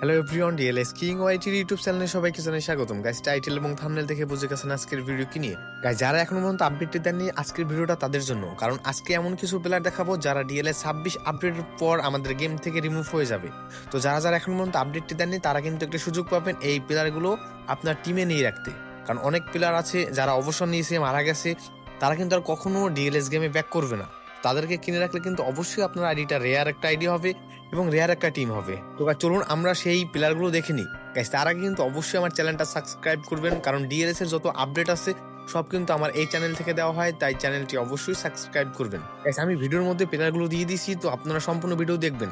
Hello everyone DLS king ওয়াইটির YouTube চ্যানেলে সবাইকে জানাই স্বাগতম। গাইস টাইটেল এবং থাম্বনেল দেখে বুঝে গেছেন আজকের ভিডিও কি নিয়ে। গাইস যারা এখনও পর্যন্ত আপডেটটি দেননি, আজকের ভিডিওটা তাদের জন্য। কারণ আজকে এমন কিছু প্লেয়ার দেখাবো যারা ডিএলএস ছাব্বিশ আপডেটের পর আমাদের গেম থেকে রিমুভ হয়ে যাবে। তো যারা যারা এখনও পর্যন্ত আপডেটটি দেননি, তারা কিন্তু একটা সুযোগ পাবেন এই প্লেয়ারগুলো আপনার টিমে নিয়ে রাখতে। কারণ অনেক প্লেয়ার আছে যারা অবসর নিয়েছে, মারা গেছে, তারা কিন্তু আর কখনো ডিএলএস গেমে ব্যাক করবে না। তাদেরকে কিনে রাখলে কিন্তু অবশ্যই আপনার আইডিটা রেয়ার একটা আইডি হবে এবং রেয়ার একটা টিম হবে। তো চলুন আমরা সেই প্লেয়ারগুলো দেখে নিই। তার আগে কিন্তু অবশ্যই আমার চ্যানেলটা সাবস্ক্রাইব করবেন, কারণ ডিএলএস এর যত আপডেট আছে, সব কিন্তু আমার এই চ্যানেল থেকে দেওয়া হয়, তাই চ্যানেলটি অবশ্যই সাবস্ক্রাইব করবেন। গাইস আমি ভিডিওর মধ্যে প্লেয়ারগুলো দিয়ে দিয়েছি, তো আপনারা সম্পূর্ণ ভিডিও দেখবেন।